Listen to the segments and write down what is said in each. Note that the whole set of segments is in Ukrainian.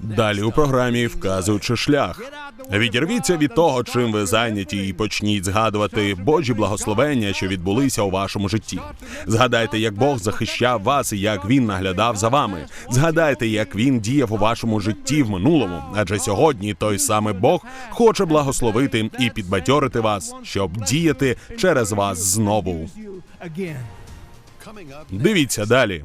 Далі у програмі вказуючи шлях. Відірвіться від того, чим ви зайняті, і почніть згадувати Божі благословення, що відбулися у вашому житті. Згадайте, як Бог захищав вас і як він наглядав за вами. Згадайте, як він діяв у вашому житті в минулому, адже сьогодні той самий Бог хоче благословити і підбадьорити вас, щоб діяти через вас знову. Дивіться далі.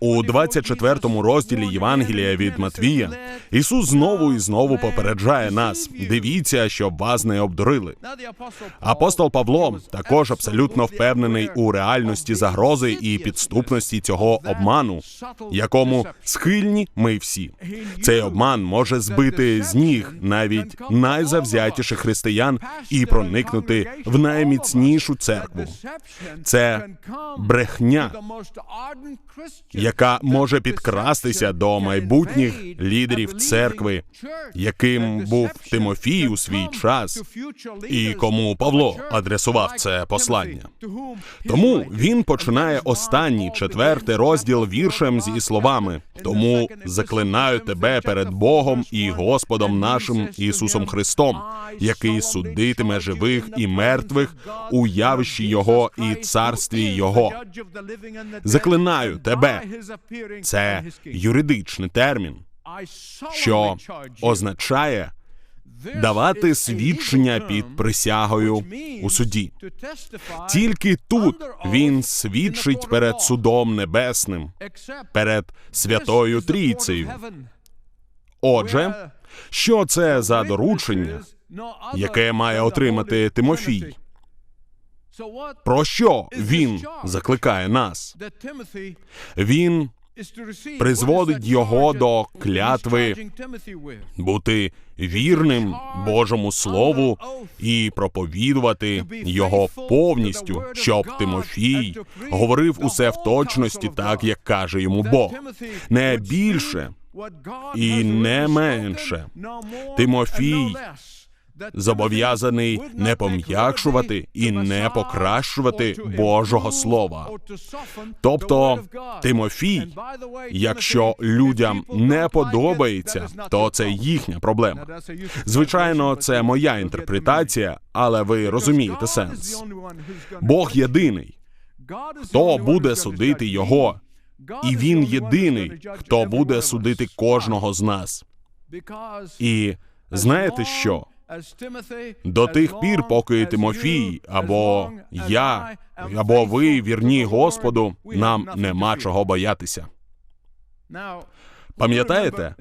У 24 розділі Євангелія від Матвія Ісус знову і знову попереджає нас: дивіться, щоб вас не обдурили. Апостол Павло також абсолютно впевнений у реальності загрози і підступності цього обману, якому схильні ми всі. Цей обман може збити з ніг навіть найзавзятіших християн і проникнути в найміцнішу церкву. Це брехня, яка може підкрастися до майбутніх лідерів церкви, яким був Тимофій у свій час, і кому Павло адресував це послання. Тому він починає останній четвертий розділ віршем зі словами: тому заклинаю тебе перед Богом і Господом нашим Ісусом Христом, який судитиме живих і мертвих у явищі Його і царстві Його. Заклинаю тебе. Це юридичний термін, що означає давати свідчення під присягою у суді. Тільки тут він свідчить перед судом небесним, перед святою Трійцею. Отже, що це за доручення, яке має отримати Тимофій? Про що він закликає нас? Він призводить його до клятви бути вірним Божому Слову і проповідувати його повністю, щоб Тимофій говорив усе в точності, так як каже йому Бог, не більше і не менше. Тимофій зобов'язаний не пом'якшувати і не покращувати Божого Слова. Тобто Тимофій, якщо людям не подобається, то це їхня проблема. Звичайно, це моя інтерпретація, але ви розумієте сенс. Бог єдиний. Хто буде судити його? І він єдиний, хто буде судити кожного з нас. І знаєте що? До тих пір, поки Тимофій або я, або ви вірні Господу, нам нема чого боятися. Пам'ятаєте,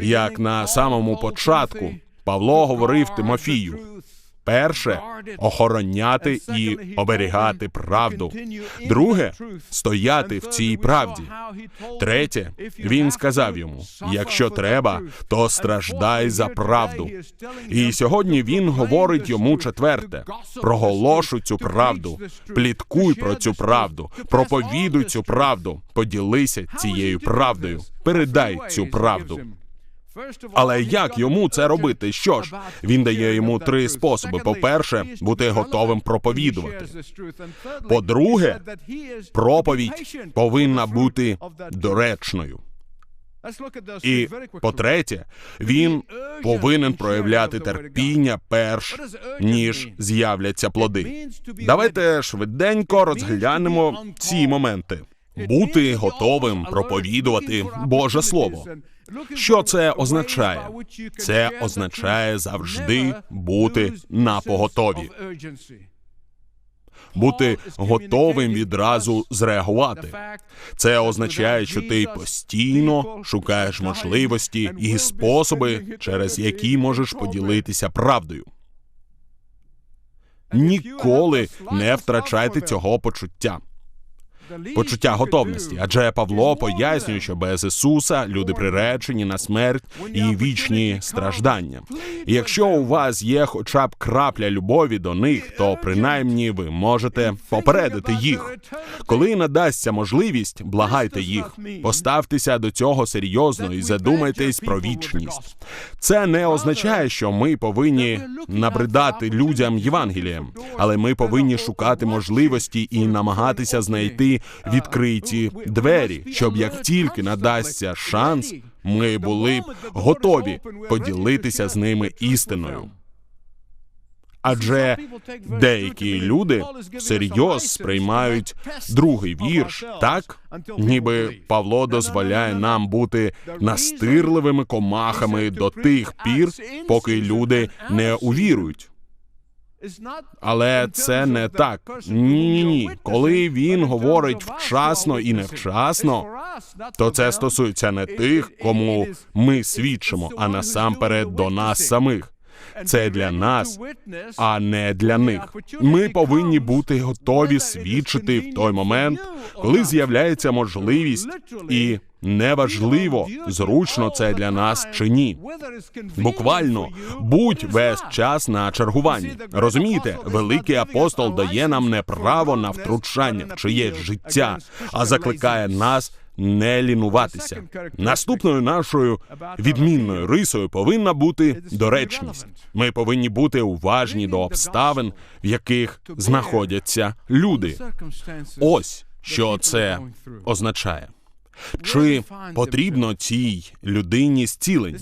як на самому початку Павло говорив Тимофію: перше охороняти і оберігати правду. Друге стояти в цій правді. Третє, він сказав йому: якщо треба, то страждай за правду. І сьогодні він говорить йому четверте: проголошу цю правду, пліткуй про цю правду, проповідуй цю правду, поділися цією правдою, передай цю правду. Але як йому це робити? Що ж, він дає йому три способи: по-перше, бути готовим проповідувати. По-друге, проповідь повинна бути доречною. І по-третє, він повинен проявляти терпіння перш ніж з'являться плоди. Давайте швиденько розглянемо ці моменти. Бути готовим проповідувати Боже Слово. Що це означає? Це означає завжди бути на поготові. Бути готовим відразу зреагувати. Це означає, що ти постійно шукаєш можливості і способи, через які можеш поділитися правдою. Ніколи не втрачайте цього почуття почуття готовності. Адже Павло пояснює, що без Ісуса люди приречені на смерть і вічні страждання. І якщо у вас є хоча б крапля любові до них, то принаймні ви можете попередити їх. Коли надасться можливість, благайте їх, поставтеся до цього серйозно і задумайтесь про вічність. Це не означає, що ми повинні набридати людям Євангелієм, але ми повинні шукати можливості і намагатися знайти відкриті двері, щоб як тільки надасться шанс, ми були б готові поділитися з ними істиною. Адже деякі люди всерйоз сприймають другий вірш так, ніби Павло дозволяє нам бути настирливими комахами до тих пір, поки люди не увірують. Але це не так. Ні, ні. Коли він говорить вчасно і невчасно, то це стосується не тих, кому ми свідчимо, а насамперед до нас самих. Це для нас, а не для них. Ми повинні бути готові свідчити в той момент, коли з'являється можливість, і неважливо, зручно це для нас чи ні. Буквально будь весь час на чергуванні. Розумієте, великий апостол дає нам не право на втручання в чиєсь життя, а закликає нас не лінуватися. Наступною нашою відмінною рисою повинна бути доречність. Ми повинні бути уважні до обставин, в яких знаходяться люди. Ось що це означає. Чи потрібно цій людині зцілення?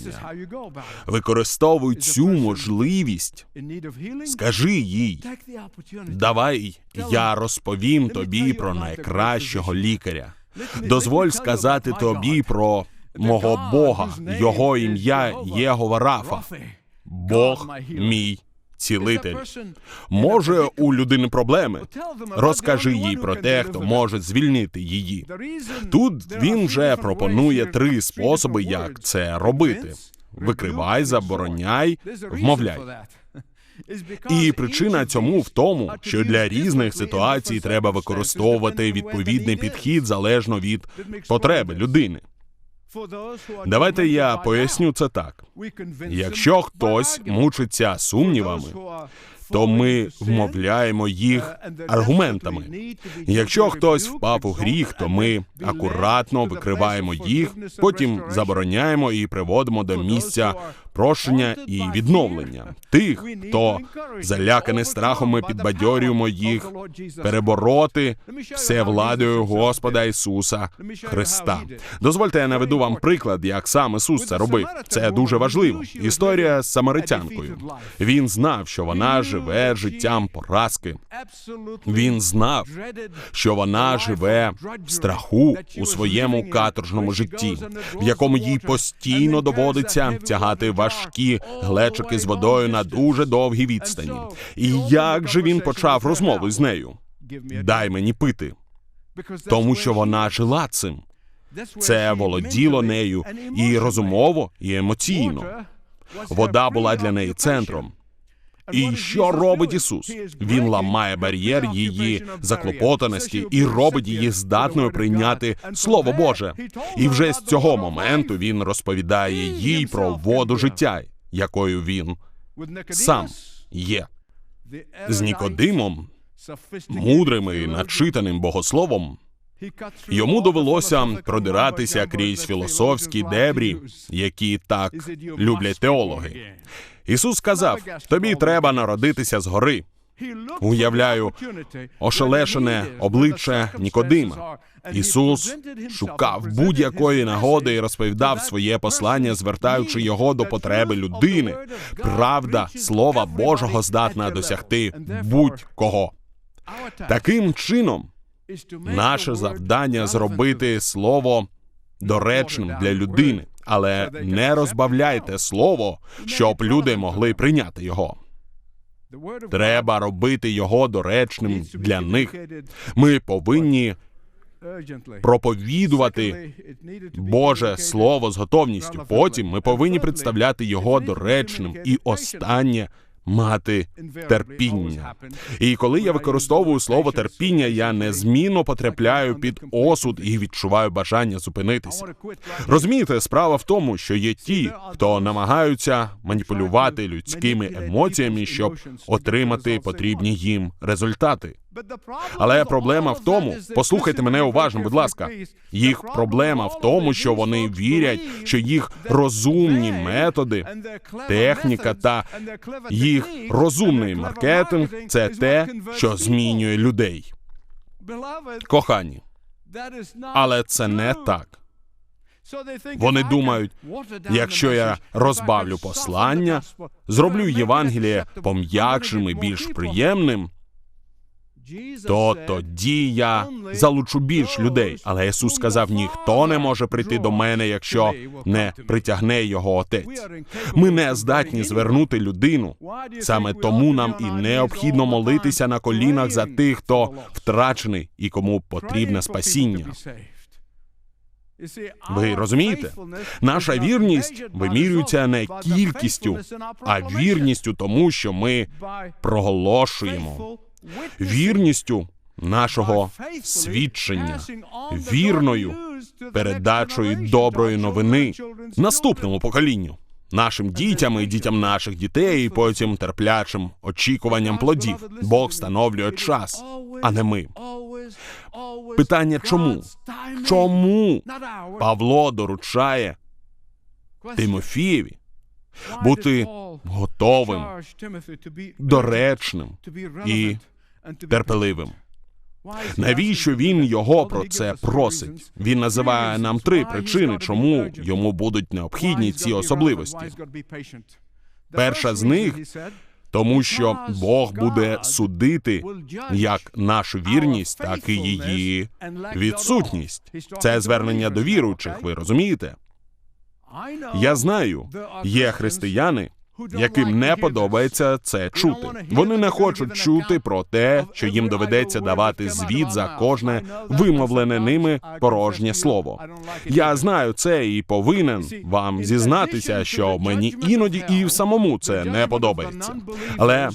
Використовуй цю можливість. Скажи їй, давай я розповім тобі про найкращого лікаря. Дозволь сказати тобі про мого Бога, його ім'я Єгова Рафа. Бог мій цілитель. Може, у людини проблеми. Розкажи їй про те, хто може звільнити її. Тут він вже пропонує три способи, як це робити: викривай, забороняй, вмовляй. І причина цьому в тому, що для різних ситуацій треба використовувати відповідний підхід залежно від потреби людини. Давайте я поясню це так. Якщо хтось мучиться сумнівами, то ми вмовляємо їх аргументами. Якщо хтось впав у гріх, то ми акуратно викриваємо їх, потім забороняємо і приводимо до місця прощення і відновлення. Тих, хто заляканий страхом, ми підбадьорюємо їх перебороти все владою Господа Ісуса Христа. Дозвольте, я наведу вам приклад, як сам Ісус це робив. Це дуже важливо. Історія з самаритянкою. Він знав, що вона живе життям поразки. Він знав, що вона живе в страху у своєму каторжному житті, в якому їй постійно доводиться тягати важкі глечики з водою на дуже довгій відстані. І як же він почав розмову з нею? Дай мені пити, тому що вона жила цим. Це володіло нею і розумово, і емоційно. Вода була для неї центром. І що робить Ісус? Він ламає бар'єр її заклопотаності і робить її здатною прийняти Слово Боже. І вже з цього моменту він розповідає їй про воду життя, якою він сам є. З Нікодимом, мудрим і начитаним богословом, йому довелося продиратися крізь філософські дебрі, які так люблять теологи. Ісус сказав: тобі треба народитися згори. Уявляю, ошелешене обличчя Нікодима. Ісус шукав будь-якої нагоди і розповідав своє послання, звертаючи його до потреби людини. Правда, слова Божого здатна досягти будь-кого. Таким чином, наше завдання зробити слово доречним для людини, але не розбавляйте слово, щоб люди могли прийняти його. Треба робити його доречним для них. Ми повинні проповідувати Боже Слово з готовністю. Потім ми повинні представляти його доречним і останнє мати терпіння. І коли я використовую слово терпіння, я незмінно потрапляю під осуд і відчуваю бажання зупинитися. Розумієте, справа в тому, що є ті, хто намагаються маніпулювати людськими емоціями, щоб отримати потрібні їм результати. Але проблема в тому, послухайте мене уважно, будь ласка. Їх проблема в тому, що вони вірять, що їх розумні методи, техніка та їх розумний маркетинг це те, що змінює людей. Кохані, але це не так. Вони думають, якщо я розбавлю послання, зроблю Євангеліє пом'якшим і більш приємним, то тоді я залучу більш людей. Але Ісус сказав: ніхто не може прийти до мене, якщо не притягне його отець. Ми не здатні звернути людину. Саме тому нам і необхідно молитися на колінах за тих, хто втрачений і кому потрібне спасіння. Ви розумієте? Наша вірність вимірюється не кількістю, а вірністю тому, що ми проголошуємо вірністю нашого свідчення, вірною передачою доброї новини наступному поколінню, нашим дітям і дітям наших дітей, і потім терплячим очікуванням плодів. Бог встановлює час, а не ми. Питання чому? Чому Павло доручає Тимофієві бути готовим, доречним і терпеливим? Навіщо він його про це просить? Він називає нам три причини, чому йому будуть необхідні ці особливості. Перша з них тому, що Бог буде судити як нашу вірність, так і її відсутність. Це звернення до віруючих. Ви розумієте? Я знаю, є християни, яким не подобається це чути. Вони не хочуть чути про те, що їм доведеться давати звіт за кожне вимовлене ними порожнє слово. Я знаю це і повинен вам зізнатися, що мені іноді і в самому це не подобається. Але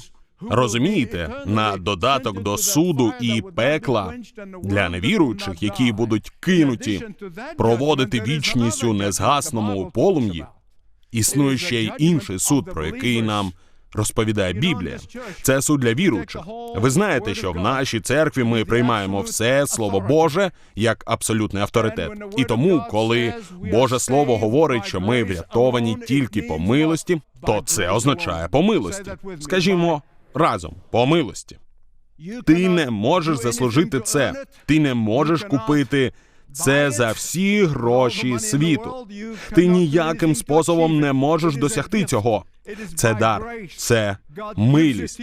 розумієте, на додаток до суду і пекла для невіруючих, які будуть кинуті проводити вічність у незгасному полум'ї. Існує ще й інший суд, про який нам розповідає Біблія. Це суд для віруючих. Ви знаєте, що в нашій церкві ми приймаємо все слово Боже як абсолютний авторитет. І тому, коли Боже Слово говорить, що ми врятовані тільки по милості, то це означає по милості. Скажімо разом, по милості. Ти не можеш заслужити це. Ти не можеш купити це за всі гроші світу. Ти ніяким способом не можеш досягти цього. Це дар, це милість.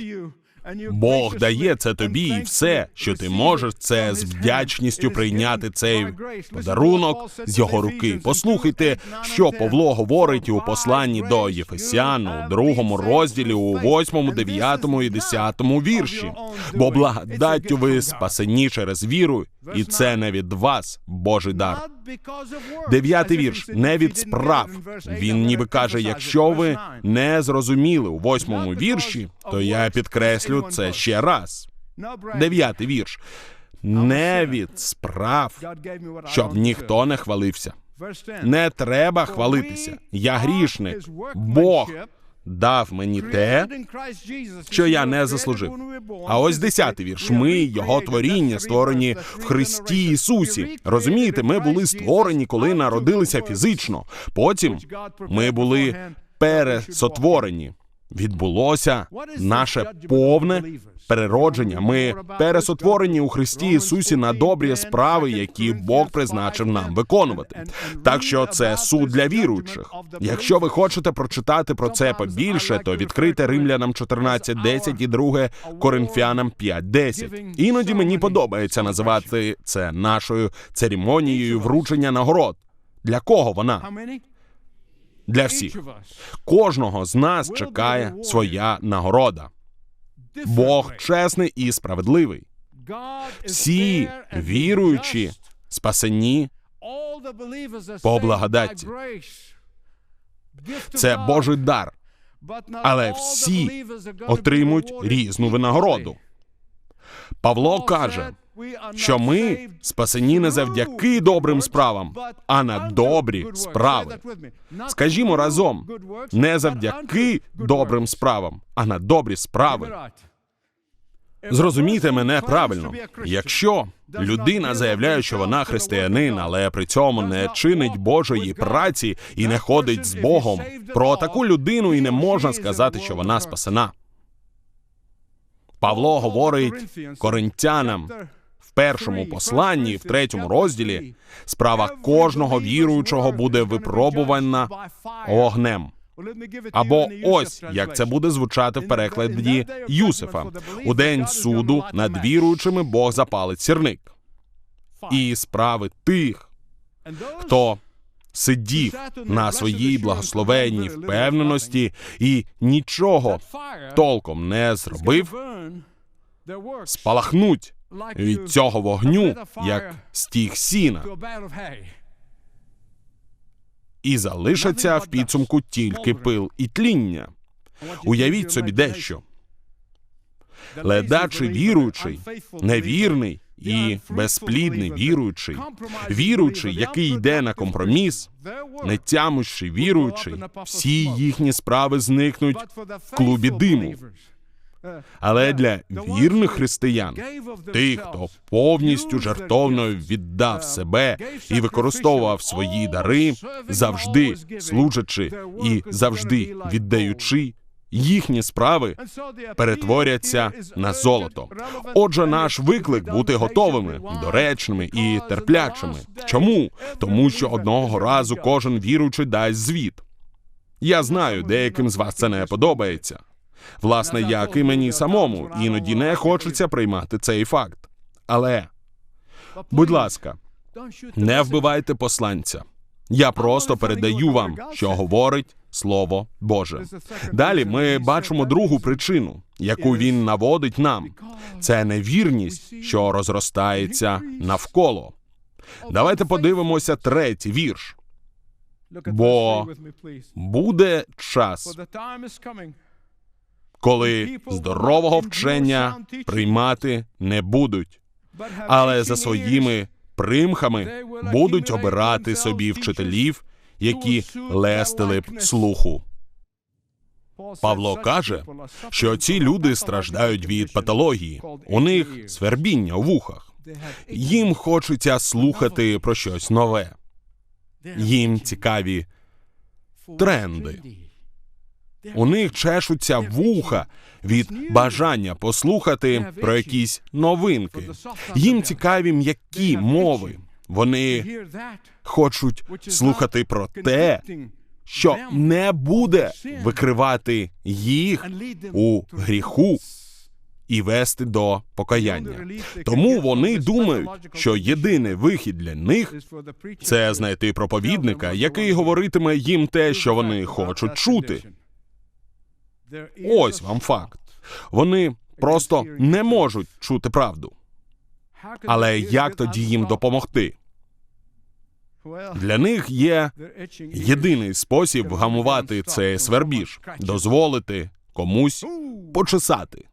Бог дає це тобі, і все, що ти можеш, це з вдячністю прийняти цей подарунок з його руки. Послухайте, що Павло говорить у посланні до Єфесян у другому розділі, у восьмому, дев'ятому і десятому вірші. Бо благодаттю ви спасені через віру, і це не від вас, Божий дар. Дев'ятий вірш не від справ. Він ніби каже: якщо ви не зрозуміли у восьмому вірші, то я підкреслю це ще раз. Дев'ятий вірш. Не від справ, щоб ніхто не хвалився. Не треба хвалитися. Я грішник. Бог дав мені те, що я не заслужив. А ось десятий вірш. Ми, його творіння, створені в Христі Ісусі. Розумієте, ми були створені, коли народилися фізично. Потім ми були пересотворені. Відбулося наше повне переродження. Ми пересотворені у Христі Ісусі на добрі справи, які Бог призначив нам виконувати. Так що це суд для віруючих. Якщо ви хочете прочитати про це побільше, то відкрите римлянам 14.10 і 2 Коринфянам 5.10. Іноді мені подобається називати це нашою церемонією вручення нагород. Для кого вона? Для всіх. Кожного з нас чекає своя нагорода. Бог чесний і справедливий. Всі віруючі, спасені по благодаті. Це Божий дар, але всі отримують різну винагороду. Павло каже, що ми спасені не завдяки добрим справам, а на добрі справи. Скажімо разом, не завдяки добрим справам, а на добрі справи. Зрозумійте мене правильно. Якщо людина заявляє, що вона християнин, але при цьому не чинить Божої праці і не ходить з Богом, про таку людину і не можна сказати, що вона спасена. Павло говорить коринтянам першому посланні, в третьому розділі, справа кожного віруючого буде випробувана огнем. Або ось як це буде звучати в перекладі Юсифа. У день суду над віруючими Бог запалить сірник. І справи тих, хто сидів на своїй благословенній впевненості і нічого толком не зробив, спалахнуть від цього вогню, як стіг сіна, і залишаться в підсумку тільки пил і тління. Уявіть собі дещо. Ледачий віруючий, невірний і безплідний віруючий, віруючий, який йде на компроміс, не тямущий віруючий, всі їхні справи зникнуть в клубі диму. Але для вірних християн, тих, хто повністю жертовно віддав себе і використовував свої дари, завжди служачи і завжди віддаючи, їхні справи перетворяться на золото. Отже, наш виклик бути готовими, доречними і терплячими. Чому? Тому що одного разу кожен віруючий дасть звіт. Я знаю, деяким з вас це не подобається. Власне, як і мені самому, іноді не хочеться приймати цей факт. Але, будь ласка, не вбивайте посланця. Я просто передаю вам, що говорить Слово Боже. Далі ми бачимо другу причину, яку він наводить нам. Це невірність, що розростається навколо. Давайте подивимося третій вірш. Бо буде час, коли здорового вчення приймати не будуть, але за своїми примхами будуть обирати собі вчителів, які лестили б слуху. Павло каже, що ці люди страждають від патології, у них свербіння у вухах. Їм хочеться слухати про щось нове. Їм цікаві тренди. У них чешуться вуха від бажання послухати про якісь новинки. Їм цікаві м'які мови. Вони хочуть слухати про те, що не буде викривати їх у гріху і вести до покаяння. Тому вони думають, що єдиний вихід для них це знайти проповідника, який говоритиме їм те, що вони хочуть чути. Ось вам факт. Вони просто не можуть чути правду. Але як тоді їм допомогти? Для них є єдиний спосіб вгамувати цей свербіж, дозволити комусь почесати,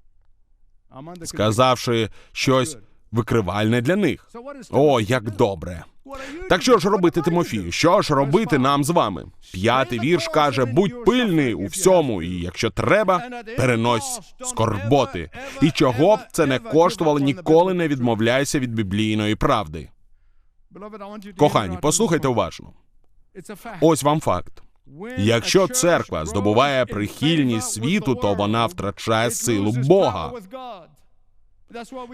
сказавши щось викривальне для них. О, як добре! Так що ж робити Тимофію? Що ж робити нам з вами? П'ятий вірш каже: будь пильний у всьому, і якщо треба, перенось скорботи. І чого б це не коштувало, ніколи не відмовляйся від біблійної правди. Кохані, послухайте уважно. Ось вам факт. Якщо церква здобуває прихильність світу, то вона втрачає силу Бога.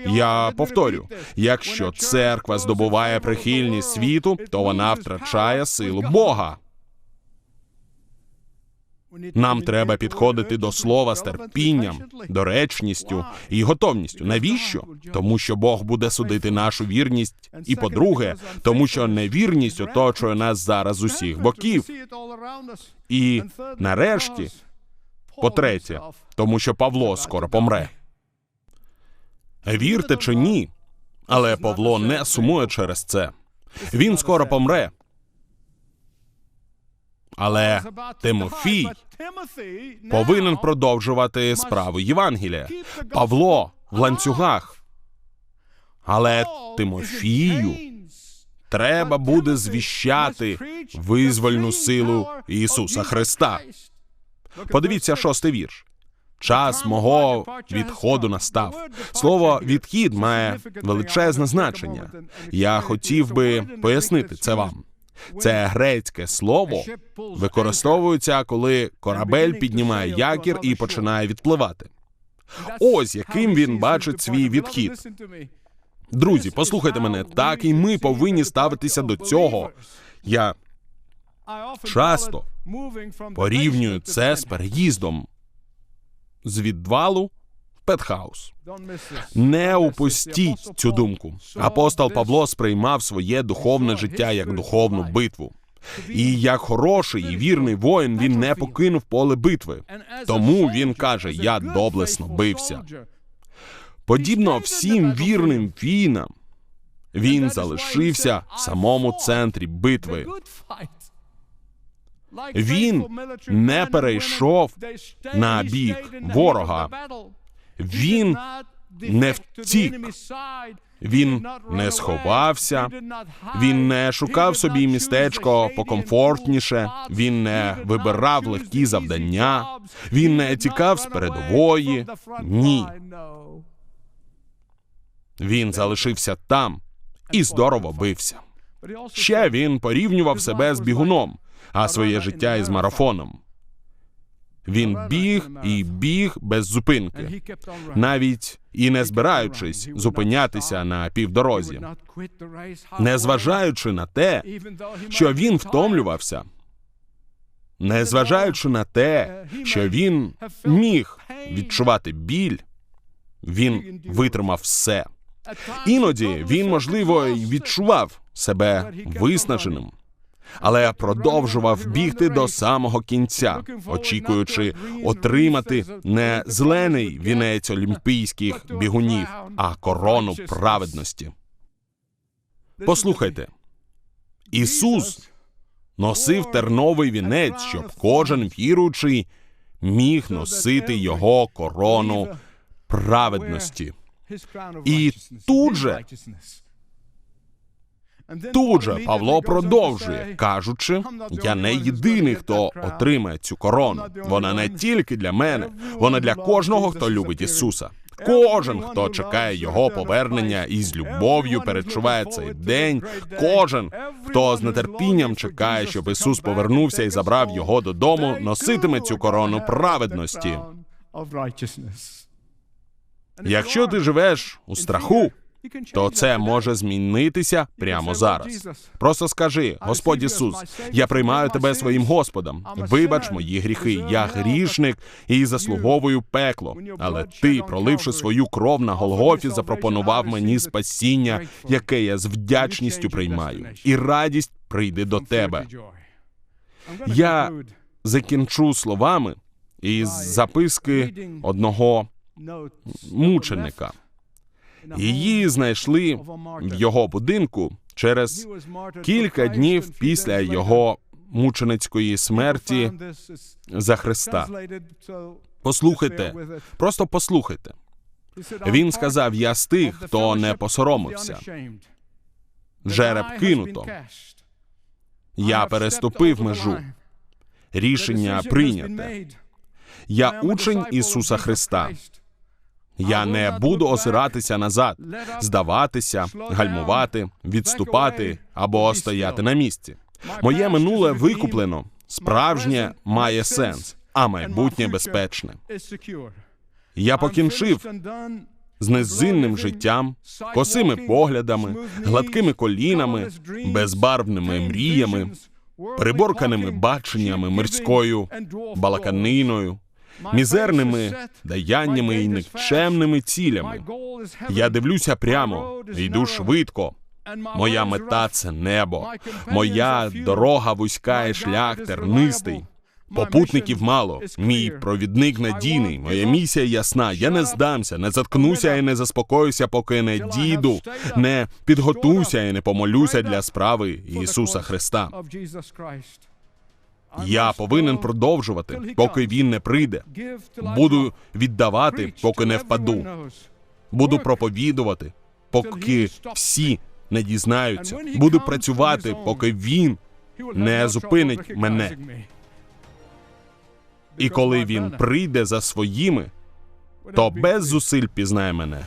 Я повторю: якщо церква здобуває прихильність світу, то вона втрачає силу Бога. Нам треба підходити до слова з терпінням, доречністю і готовністю. Навіщо? Тому що Бог буде судити нашу вірність, і по-друге, тому що невірність оточує нас зараз з усіх боків. І нарешті, по-третє, тому що Павло скоро помре. Вірте чи ні, але Павло не сумує через це. Він скоро помре. Але Тимофій повинен продовжувати справу Євангелія. Павло в ланцюгах. Але Тимофію треба буде звіщати визвольну силу Ісуса Христа. Подивіться шостий вірш. Час мого відходу настав. Слово відхід має величезне значення. Я хотів би пояснити це вам. Це грецьке слово використовується, коли корабель піднімає якір і починає відпливати. Ось яким він бачить свій відхід. Друзі, послухайте мене, так і ми повинні ставитися до цього. Я часто порівнюю це з переїздом з відвалу в петхаус. Не упустіть цю думку. Апостол Павло сприймав своє духовне життя як духовну битву. І як хороший і вірний воїн він не покинув поле битви. Тому він каже: Я доблесно бився. Подібно всім вірним воїнам, він залишився в самому центрі битви. Він не перейшов на бік ворога. Він не втік. Він не сховався, він не шукав собі містечко покомфортніше, він не вибирав легкі завдання, він не тікав з передової. Ні, він залишився там і здорово бився. Ще він порівнював себе з бігуном, а своє життя із марафоном. Він біг і біг без зупинки, навіть і не збираючись зупинятися на півдорозі, незважаючи на те, що він втомлювався, незважаючи на те, що він міг відчувати біль, він витримав все. Іноді він, можливо, й відчував себе виснаженим, але продовжував бігти до самого кінця, очікуючи отримати не зелений вінець олімпійських бігунів, а корону праведності. Послухайте, Ісус носив терновий вінець, щоб кожен віруючий міг носити його корону праведності. І тут же Тут же Павло продовжує, кажучи: я не єдиний, хто отримає цю корону. Вона не тільки для мене, вона для кожного, хто любить Ісуса. Кожен, хто чекає його повернення і з любов'ю перечуває цей день. Кожен, хто з нетерпінням чекає, щоб Ісус повернувся і забрав його додому, носитиме цю корону праведності. Якщо ти живеш у страху, то це може змінитися прямо зараз. Просто скажи, Господь Ісус, я приймаю тебе своїм Господом. Вибач мої гріхи. Я грішник і заслуговую пекло. Але ти, проливши свою кров на Голгофі, запропонував мені спасіння, яке я з вдячністю приймаю, і радість прийде до тебе. Я закінчу словами із записки одного мученика. Її знайшли в його будинку через кілька днів після його мученицької смерті за Христа. Послухайте, просто послухайте. Він сказав: Я з тих, хто не посоромився. Жереб кинуто. Я переступив межу. Рішення прийняте. Я учень Ісуса Христа. Я не буду озиратися назад, здаватися, гальмувати, відступати або стояти на місці. Моє минуле викуплено, справжнє має сенс, а майбутнє безпечне. Я покінчив з незинним життям, косими поглядами, гладкими колінами, безбарвними мріями, приборканими баченнями мирською балаканиною, мізерними даяннями і никчемними цілями. Я дивлюся прямо, йду швидко. Моя мета це небо. Моя дорога вузька і шлях тернистий. Попутників мало. Мій провідник надійний. Моя місія ясна. Я не здамся, не заткнуся і не заспокоюся, поки не діду, не підготуюся і не помолюся для справи Ісуса Христа. Я повинен продовжувати, поки він не прийде. Буду віддавати, поки не впаду. Буду проповідувати, поки всі не дізнаються. Буду працювати, поки він не зупинить мене. І коли він прийде за своїми, то без зусиль пізнає мене.